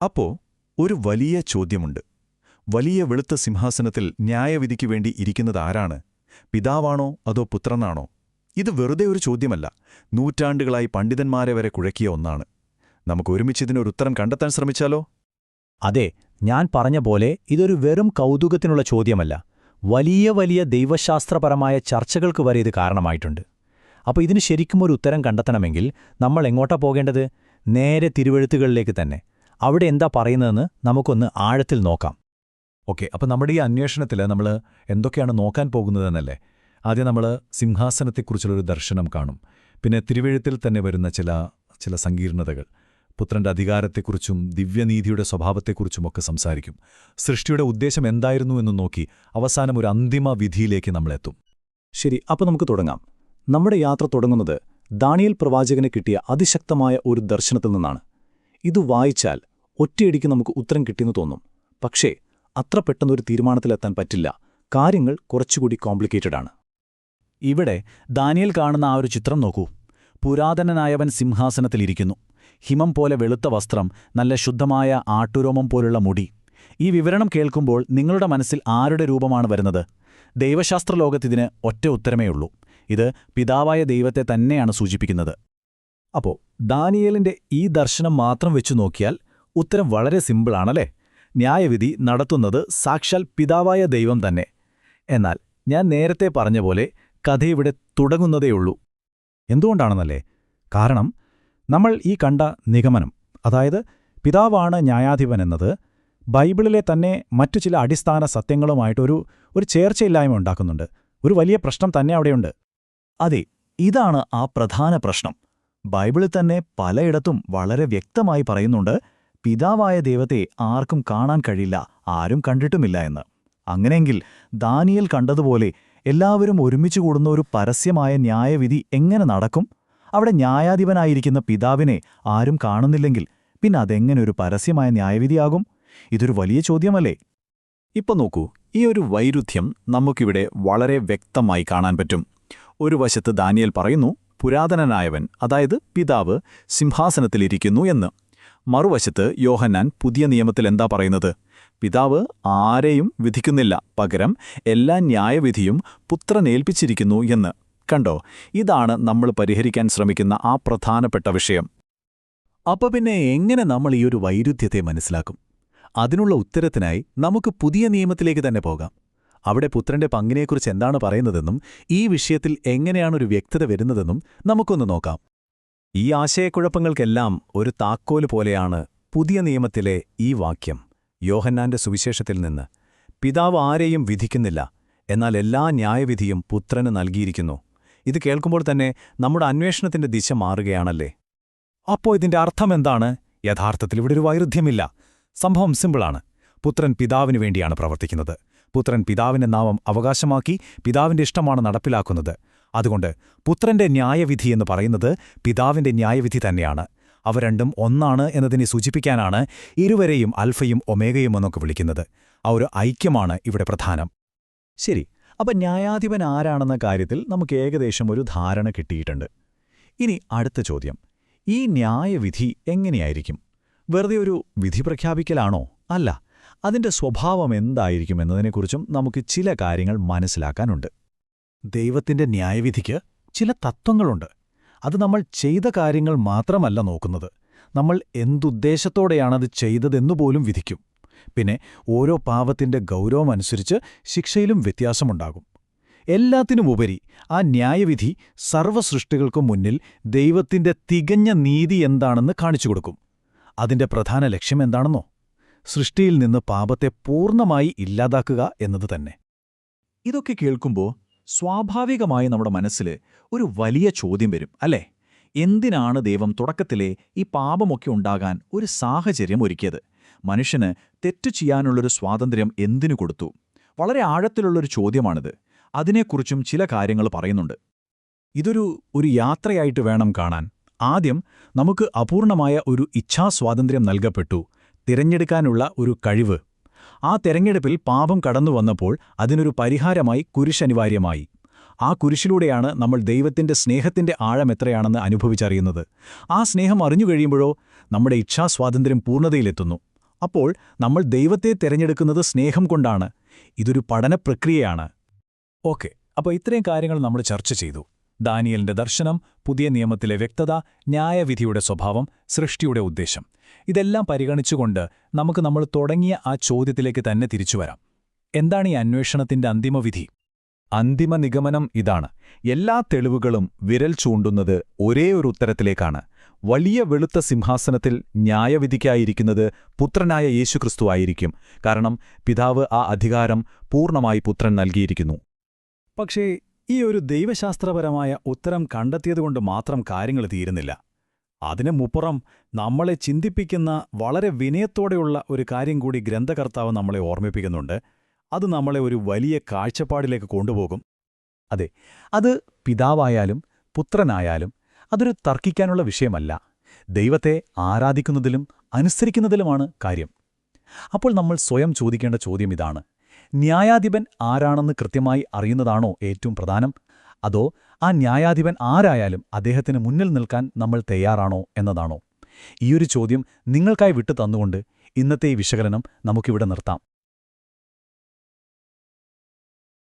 അപ്പോ ഒരു വലിയ ചോദ്യമുണ്ട്. വലിയ വെളുത്ത സിംഹാസനത്തിൽ ന്യായവിധിക്ക് വേണ്ടി ഇരിക്കുന്നത് ആരാണ്? പിതാവാണോ അതോ പുത്രനാണോ? ഇത് വെറുതെ ഒരു ചോദ്യമല്ല. നൂറ്റാണ്ടുകളായി പണ്ഡിതന്മാരെ വരെ കുഴക്കിയ ഒന്നാണ്. നമുക്ക് ഒരുമിച്ച് ഇതിനൊരു ഉത്തരം കണ്ടെത്താൻ ശ്രമിച്ചാലോ? അതെ ഞാൻ പറഞ്ഞ പോലെ ഇതൊരു വെറും കൗതുകത്തിനുള്ള ചോദ്യമല്ല. വലിയ വലിയ ദൈവശാസ്ത്രപരമായ ചർച്ചകൾക്ക് വരെ ഇത് കാരണമായിട്ടുണ്ട്. അപ്പോൾ ഇതിന് ശരിക്കും ഒരു ഉത്തരം കണ്ടെത്തണമെങ്കിൽ നമ്മൾ എങ്ങോട്ടാ പോകേണ്ടത്? നേരെ തിരുവഴുത്തുകളിലേക്ക് തന്നെ. അവിടെ എന്താ പറയുന്നതെന്ന് നമുക്കൊന്ന് ആഴത്തിൽ നോക്കാം. ഓക്കെ അപ്പം നമ്മുടെ ഈ അന്വേഷണത്തിൽ നമ്മൾ എന്തൊക്കെയാണ് നോക്കാൻ പോകുന്നതെന്നല്ലേ? ആദ്യം നമ്മൾ സിംഹാസനത്തെക്കുറിച്ചുള്ളൊരു ദർശനം കാണും. പിന്നെ തിരുവഴുത്തിൽ തന്നെ വരുന്ന ചില ചില സങ്കീർണതകൾ. പുത്രന്റെ അധികാരത്തെക്കുറിച്ചും ദിവ്യനീതിയുടെ സ്വഭാവത്തെക്കുറിച്ചുമൊക്കെ സംസാരിക്കും. സൃഷ്ടിയുടെ ഉദ്ദേശം എന്തായിരുന്നു എന്ന് നോക്കി അവസാനം ഒരു അന്തിമ വിധിയിലേക്ക് നമ്മളെത്തും. ശരി അപ്പോൾ നമുക്ക് തുടങ്ങാം. നമ്മുടെ യാത്ര തുടങ്ങുന്നത് ദാനിയൽ പ്രവാചകന് കിട്ടിയ അതിശക്തമായ ഒരു ദർശനത്തിൽ നിന്നാണ്. ഇത് വായിച്ചാൽ ഒറ്റയടിക്ക് നമുക്ക് ഉത്തരം കിട്ടിയെന്ന് തോന്നും. പക്ഷേ അത്ര പെട്ടെന്നൊരു തീരുമാനത്തിലെത്താൻ പറ്റില്ല. കാര്യങ്ങൾ കുറച്ചുകൂടി കോംപ്ലിക്കേറ്റഡ് ആണ്. ഇവിടെ ദാനിയൽ കാണുന്ന ആ ഒരു ചിത്രം നോക്കൂ. പുരാതനനായവൻ സിംഹാസനത്തിലിരിക്കുന്നു. ഹിമം പോലെ വെളുത്ത വസ്ത്രം നല്ല ശുദ്ധമായ ആട്ടുരോമം പോലുള്ള മുടി. ഈ വിവരണം കേൾക്കുമ്പോൾ നിങ്ങളുടെ മനസ്സിൽ ആരുടെ രൂപമാണ് വരുന്നത്? ദൈവശാസ്ത്ര ദൈവശാസ്ത്രലോകത്തിതിന് ഒറ്റ ഉത്തരമേ ഉള്ളൂ. ഇത് പിതാവായ ദൈവത്തെ തന്നെയാണ് സൂചിപ്പിക്കുന്നത്. അപ്പോൾ ദാനിയേലിന്റെ ഈ ദർശനം മാത്രം വെച്ചു നോക്കിയാൽ ഉത്തരം വളരെ സിമ്പിളാണല്ലേ? ന്യായവിധി നടത്തുന്നത് സാക്ഷാൽ പിതാവായ ദൈവം തന്നെ. എന്നാൽ ഞാൻ നേരത്തെ പറഞ്ഞ പോലെ കഥയിവിടെ തുടങ്ങുന്നതേയുള്ളൂ എന്തുകൊണ്ടാണെന്നല്ലേ? കാരണം നമ്മൾ ഈ കണ്ട നിഗമനം അതായത് പിതാവാണ് ന്യായാധിപനെന്നത് ബൈബിളിലെ തന്നെ മറ്റു ചില അടിസ്ഥാന സത്യങ്ങളുമായിട്ടൊരു ഒരു ചേർച്ചയില്ലായ്മ ഉണ്ടാക്കുന്നുണ്ട്. ഒരു വലിയ പ്രശ്നം തന്നെ അവിടെയുണ്ട്. അതെ ഇതാണ് ആ പ്രധാന പ്രശ്നം. ബൈബിളിൽ തന്നെ പലയിടത്തും വളരെ വ്യക്തമായി പറയുന്നുണ്ട് പിതാവായ ദൈവത്തെ ആർക്കും കാണാൻ കഴിയില്ല ആരും കണ്ടിട്ടുമില്ല എന്ന്. അങ്ങനെയെങ്കിൽ ദാനിയൽ കണ്ടതുപോലെ എല്ലാവരും ഒരുമിച്ച് കൂടുന്ന ഒരു പരസ്യമായ ന്യായവിധി എങ്ങനെ നടക്കും? അവിടെ ന്യായാധിപനായിരിക്കുന്ന പിതാവിനെ ആരും കാണുന്നില്ലെങ്കിൽ പിന്നെ അതെങ്ങനെ ഒരു പരസ്യമായ ന്യായവിധിയാകും? ഇതൊരു വലിയ ചോദ്യമല്ലേ? ഇപ്പൊ നോക്കൂ ഈ ഒരു വൈരുദ്ധ്യം നമുക്കിവിടെ വളരെ വ്യക്തമായി കാണാൻ പറ്റും. ഒരു വശത്ത് ദാനിയൽ പറയുന്നു പുരാതനനായവൻ അതായത് പിതാവ് സിംഹാസനത്തിലിരിക്കുന്നു എന്ന്. മറുവശത്ത് യോഹന്നാൻ പുതിയ നിയമത്തിൽ എന്താ പറയുന്നത്? പിതാവ് ആരെയും വിധിക്കുന്നില്ല പകരം എല്ലാ ന്യായവിധിയും പുത്രനേൽപ്പിച്ചിരിക്കുന്നു എന്ന്. കണ്ടോ? ഇതാണ് നമ്മൾ പരിഹരിക്കാൻ ശ്രമിക്കുന്ന ആ പ്രധാനപ്പെട്ട വിഷയം. അപ്പൊ പിന്നെ എങ്ങനെ നമ്മൾ ഈ ഒരു വൈരുദ്ധ്യത്തെ മനസ്സിലാക്കും? അതിനുള്ള ഉത്തരത്തിനായി നമുക്ക് പുതിയ നിയമത്തിലേക്ക് തന്നെ പോകാം. അവിടെ പുത്രന്റെ പങ്കിനെക്കുറിച്ച് എന്താണ് പറയുന്നതെന്നും ഈ വിഷയത്തിൽ എങ്ങനെയാണൊരു വ്യക്തത വരുന്നതെന്നും നമുക്കൊന്ന് നോക്കാം. ഈ ആശയക്കുഴപ്പങ്ങൾക്കെല്ലാം ഒരു താക്കോൽ പോലെയാണ് പുതിയ നിയമത്തിലെ ഈ വാക്യം യോഹന്നാന്റെ സുവിശേഷത്തിൽ നിന്ന്. പിതാവ് ആരെയും വിധിക്കുന്നില്ല എന്നാൽ എല്ലാ ന്യായവിധിയും പുത്രന് നൽകിയിരിക്കുന്നു. ഇത് കേൾക്കുമ്പോൾ തന്നെ നമ്മുടെ അന്വേഷണത്തിന്റെ ദിശ മാറുകയാണല്ലേ? അപ്പോൾ ഇതിന്റെ അർത്ഥമെന്താണ് യഥാർത്ഥത്തിൽ ഇവിടെ ഒരു വൈരുദ്ധ്യമില്ല. സംഭവം സിമ്പിളാണ്. പുത്രൻ പിതാവിനു വേണ്ടിയാണ് പ്രവർത്തിക്കുന്നത്. പുത്രൻ പിതാവിന്റെ നാമം അവകാശമാക്കി പിതാവിന്റെ ഇഷ്ടമാണ് നടപ്പിലാക്കുന്നത്. അതുകൊണ്ട് പുത്രന്റെ ന്യായവിധി എന്ന് പറയുന്നത് പിതാവിന്റെ ന്യായവിധി തന്നെയാണ്. അവ രണ്ടും ഒന്നാണ് എന്നതിനെ സൂചിപ്പിക്കാനാണ് ഇരുവരെയും അൽഫയും ഒമേഗയും എന്നൊക്കെ വിളിക്കുന്നത്. ആ ഒരു ഐക്യമാണ് ഇവിടെ പ്രധാനം. ശരി അപ്പം ന്യായാധിപൻ ആരാണെന്ന കാര്യത്തിൽ നമുക്ക് ഏകദേശം ഒരു ധാരണ കിട്ടിയിട്ടുണ്ട്. ഇനി അടുത്ത ചോദ്യം. ഈ ന്യായവിധി എങ്ങനെയായിരിക്കും? വെറുതെ ഒരു വിധി പ്രഖ്യാപിക്കലാണോ? അല്ല അതിന്റെ സ്വഭാവം എന്തായിരിക്കും എന്നതിനെക്കുറിച്ചും നമുക്ക് ചില കാര്യങ്ങൾ മനസ്സിലാക്കാനുണ്ട്. ദൈവത്തിന്റെ ന്യായവിധിക്ക് ചില തത്വങ്ങളുണ്ട്. അത് നമ്മൾ ചെയ്ത കാര്യങ്ങൾ മാത്രമല്ല നോക്കുന്നത്. നമ്മൾ എന്തുദ്ദേശത്തോടെയാണത് ചെയ്തതെന്നുപോലും വിധിക്കും. പിന്നെ ഓരോ പാവത്തിന്റെ ഗൗരവമനുസരിച്ച് ശിക്ഷയിലും വ്യത്യാസമുണ്ടാകും. എല്ലാത്തിനുമുപരി ആ ന്യായവിധി സർവസൃഷ്ടികൾക്കും മുന്നിൽ ദൈവത്തിന്റെ തികഞ്ഞ നീതി എന്താണെന്ന് കാണിച്ചു കൊടുക്കും. അതിന്റെ പ്രധാന ലക്ഷ്യം എന്താണെന്നോ? സൃഷ്ടിയിൽ നിന്ന് പാപത്തെ പൂർണമായി ഇല്ലാതാക്കുക എന്നത് തന്നെ. ഇതൊക്കെ കേൾക്കുമ്പോൾ സ്വാഭാവികമായി നമ്മുടെ മനസ്സിൽ ഒരു വലിയ ചോദ്യം വരും അല്ലേ? എന്തിനാണ് ദൈവം തുടക്കത്തിലെ ഈ പാപമൊക്കെ ഉണ്ടാകാൻ ഒരു സാഹചര്യം ഒരുക്കിയത്? മനുഷ്യന് തെറ്റു ചെയ്യാനുള്ളൊരു സ്വാതന്ത്ര്യം എന്തിനു കൊടുത്തു? വളരെ ആഴത്തിലുള്ളൊരു ചോദ്യമാണിത്. അതിനെക്കുറിച്ചും ചില കാര്യങ്ങൾ പറയുന്നുണ്ട്. ഇതൊരു ഒരു യാത്രയായിട്ട് വേണം കാണാൻ. ആദ്യം നമുക്ക് അപൂർണമായ ഒരു ഇച്ഛാസ്വാതന്ത്ര്യം നൽകപ്പെട്ടു. തിരഞ്ഞെടുക്കാനുള്ള ഒരു കഴിവ്. ആ തെരഞ്ഞെടുപ്പിൽ പാപം കടന്നു വന്നപ്പോൾ അതിനൊരു പരിഹാരമായി കുരിശനിവാര്യമായി ആ കുരിശിലൂടെയാണ് നമ്മൾ ദൈവത്തിന്റെ സ്നേഹത്തിന്റെ ആഴം എത്രയാണെന്ന് അനുഭവിച്ചറിയുന്നത്. ആ സ്നേഹം അറിഞ്ഞു കഴിയുമ്പോഴോ നമ്മുടെ ഇച്ഛാസ്വാതന്ത്ര്യം പൂർണതയിലെത്തുന്നു. അപ്പോൾ നമ്മൾ ദൈവത്തെ തിരഞ്ഞെടുക്കുന്നത് സ്നേഹം കൊണ്ടാണ്. ഇതൊരു പഠന പ്രക്രിയയാണ് ഓക്കെ. അപ്പോൾ ഇത്രയും കാര്യങ്ങൾ നമ്മൾ ചർച്ച ചെയ്തു. ദാനിയലിന്റെ ദർശനം പുതിയ നിയമത്തിലെ വ്യക്തത ന്യായവിധിയുടെ സ്വഭാവം സൃഷ്ടിയുടെ ഉദ്ദേശം. ഇതെല്ലാം പരിഗണിച്ചുകൊണ്ട് നമുക്ക് നമ്മൾ തുടങ്ങിയ ആ ചോദ്യത്തിലേക്ക് തന്നെ തിരിച്ചുവരാം. എന്താണ് ഈ അന്വേഷണത്തിന്റെ അന്തിമവിധി? അന്തിമ നിഗമനം ഇതാണ്. എല്ലാ തെളിവുകളും വിരൽ ചൂണ്ടുന്നത് ഒരേ ഒരു ഉത്തരത്തിലേക്കാണ്. വലിയ വെളുത്ത സിംഹാസനത്തിൽ ന്യായവിധിക്കായിരിക്കുന്നത് പുത്രനായ യേശുക്രിസ്തുവായിരിക്കും കാരണം പിതാവ് ആ അധികാരം പൂർണമായി പുത്രൻ നൽകിയിരിക്കുന്നു. പക്ഷേ ഈ ഒരു ദൈവശാസ്ത്രപരമായ ഉത്തരം കണ്ടെത്തിയതുകൊണ്ട് മാത്രം കാര്യങ്ങൾ തീരുന്നില്ല. അതിനു മുപ്പുറം നമ്മളെ ചിന്തിപ്പിക്കുന്ന വളരെ വിനയത്തോടെയുള്ള ഒരു കാര്യം കൂടി ഗ്രന്ഥകർത്താവ് നമ്മളെ ഓർമ്മിപ്പിക്കുന്നുണ്ട്. അത് നമ്മളെ ഒരു വലിയ കാഴ്ചപ്പാടിലേക്ക് കൊണ്ടുപോകും. അതെ അത് പിതാവായാലും പുത്രനായാലും അതൊരു തർക്കിക്കാനുള്ള വിഷയമല്ല. ദൈവത്തെ ആരാധിക്കുന്നതിലും അനുസരിക്കുന്നതിലുമാണ് കാര്യം. അപ്പോൾ നമ്മൾ സ്വയം ചോദിക്കേണ്ട ചോദ്യം ഇതാണ്. ന്യായാധിപൻ ആരാണെന്ന് കൃത്യമായി അറിയുന്നതാണോ ഏറ്റവും പ്രധാനം? അതോ ആ ന്യായാധിപൻ ആരായാലും അദ്ദേഹത്തിന് മുന്നിൽ നിൽക്കാൻ നമ്മൾ തയ്യാറാണോ എന്നതാണോ? ഈയൊരു ചോദ്യം നിങ്ങൾക്കായി വിട്ടു തന്നുകൊണ്ട് ഇന്നത്തെ ഈ വിശകലനം നമുക്കിവിടെ നിർത്താം.